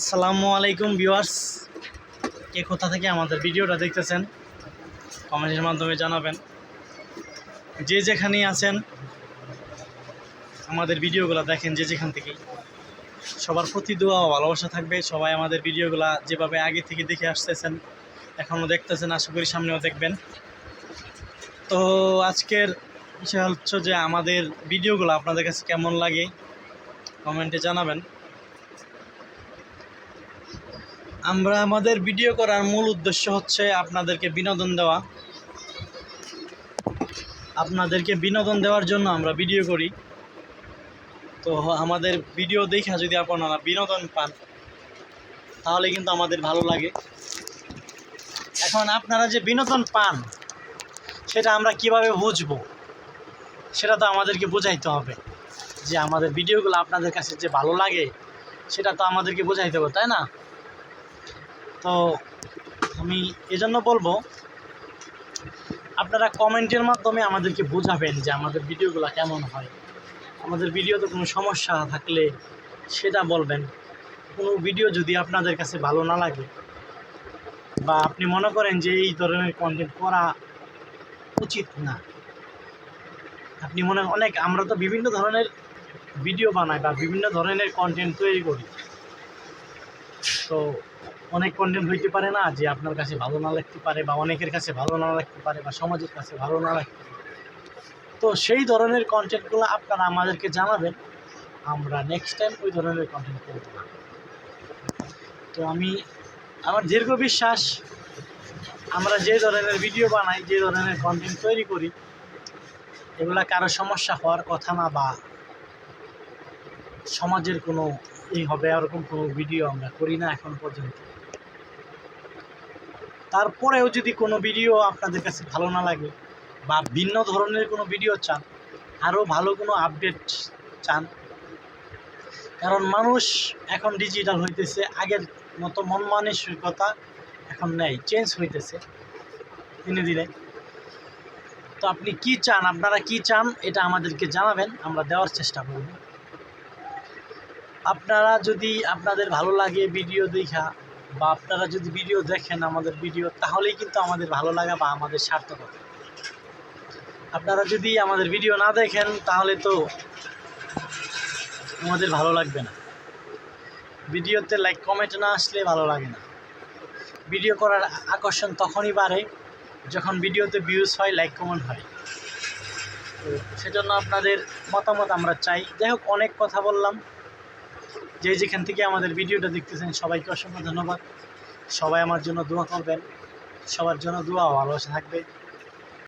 আসসালামু আলাইকুম ভিউয়ার্স। কে কোথা থেকে আমাদের ভিডিওটা দেখতেছেন, কমেন্টের মাধ্যমে জানাবেন। যে যেখানেই আছেন, আমাদের ভিডিওগুলো দেখেন যে যেখান থেকেই। সবার প্রতি দোয়া ও ভালোবাসা থাকবে। সবাই আমাদের ভিডিওগুলো যেভাবে আগে থেকে দেখে আসতেছেন, এখনও দেখতেছেন, আশা করি সামনেও দেখবেন। তো আজকের বিষয় হচ্ছে যে আমাদের ভিডিওগুলো আপনাদের কাছে কেমন লাগে, কমেন্টে জানাবেন। আমরা আমাদের ভিডিও করার মূল উদ্দেশ্য হচ্ছে আপনাদেরকে বিনোদন দেওয়া। আপনাদেরকে বিনোদন দেওয়ার জন্য আমরা ভিডিও করি। তো আমাদের ভিডিও দেখা যদি আপনারা বিনোদন পান, তাহলে কিন্তু আমাদের ভালো লাগে। এখন আপনারা যে বিনোদন পান, সেটা আমরা কীভাবে বুঝব? সেটা তো আমাদেরকে বোঝাইতে হবে। যে আমাদের ভিডিওগুলো আপনাদের কাছে যে ভালো লাগে, সেটা তো আমাদেরকে বোঝাইতে হবে, তাই না? তো আমি এজন্য বলব, আপনারা কমেন্টের মাধ্যমে আমাদেরকে বোঝাবেন যে আমাদের ভিডিওগুলো কেমন হয়। আমাদের ভিডিওতে কোনো সমস্যা থাকলে সেটা বলবেন। কোনো ভিডিও যদি আপনাদের কাছে ভালো না লাগে বা আপনি মনে করেন যে এই ধরনের কন্টেন্ট করা উচিত না, আপনি মনে অনেক আমরা তো বিভিন্ন ধরনের ভিডিও বানাই বা বিভিন্ন ধরনের কন্টেন্ট তৈরি করি। তো অনেক কন্টেন্ট হইতে পারে না যে আপনার কাছে ভালো না লাগতে পারে বা অনেকের কাছে ভালো না লাগতে পারে বা সমাজের কাছে ভালো না লাগতে পারে। তো সেই ধরনের কন্টেন্টগুলো আপনারা আমাদেরকে জানাবেন। আমরা নেক্সট টাইম ওই ধরনের কন্টেন্ট করব তো আমি, আমার দীর্ঘ বিশ্বাস, আমরা যে ধরনের ভিডিও বানাই, যে ধরনের কন্টেন্ট তৈরি করি, এগুলা কারও সমস্যা হওয়ার কথা না বা সমাজের কোনো এই হবে, এরকম কোনো ভিডিও আমরা করি না এখন পর্যন্ত। তারপরেও যদি কোনো ভিডিও আপনাদের কাছে ভালো না লাগে বা ভিন্ন ধরনের কোনো ভিডিও চান, আরও ভালো কোনো আপডেট চান, কারণ মানুষ এখন ডিজিটাল হইতেছে, আগের মতো মন মানসিকতা এখন নেই চেঞ্জ হইতেছে দিনে দিনে। তো আপনি কি চান, আপনারা কি চান, এটা আমাদেরকে জানাবেন, আমরা দেওয়ার চেষ্টা করব। আপনারা যদি আপনাদের ভালো লাগে ভিডিও দেখা বা আপনারা যদি ভিডিও দেখেন আমাদের ভিডিও, তাহলেই কিন্তু আমাদের ভালো লাগা বা আমাদের সার্থকতা আপনারা যদি আমাদের ভিডিও না দেখেন, তাহলে তো আমাদের ভালো লাগবে না। ভিডিওতে লাইক কমেন্ট না আসলে ভালো লাগে না। ভিডিও করার আকর্ষণ তখনই বাড়ে যখন ভিডিওতে ভিউজ হয় লাইক কমেন্ট হয়। তো সেজন্য আপনাদের মতামত আমরা চাই। যাই হোক, অনেক কথা বললাম। যে যেখান থেকে আমাদের ভিডিওটা দেখতেছেন, সবাইকে অসংখ্য ধন্যবাদ। সবাই আমার জন্য দোয়া করবেন। সবার জন্য দোয়া ভালোবাসা থাকবে।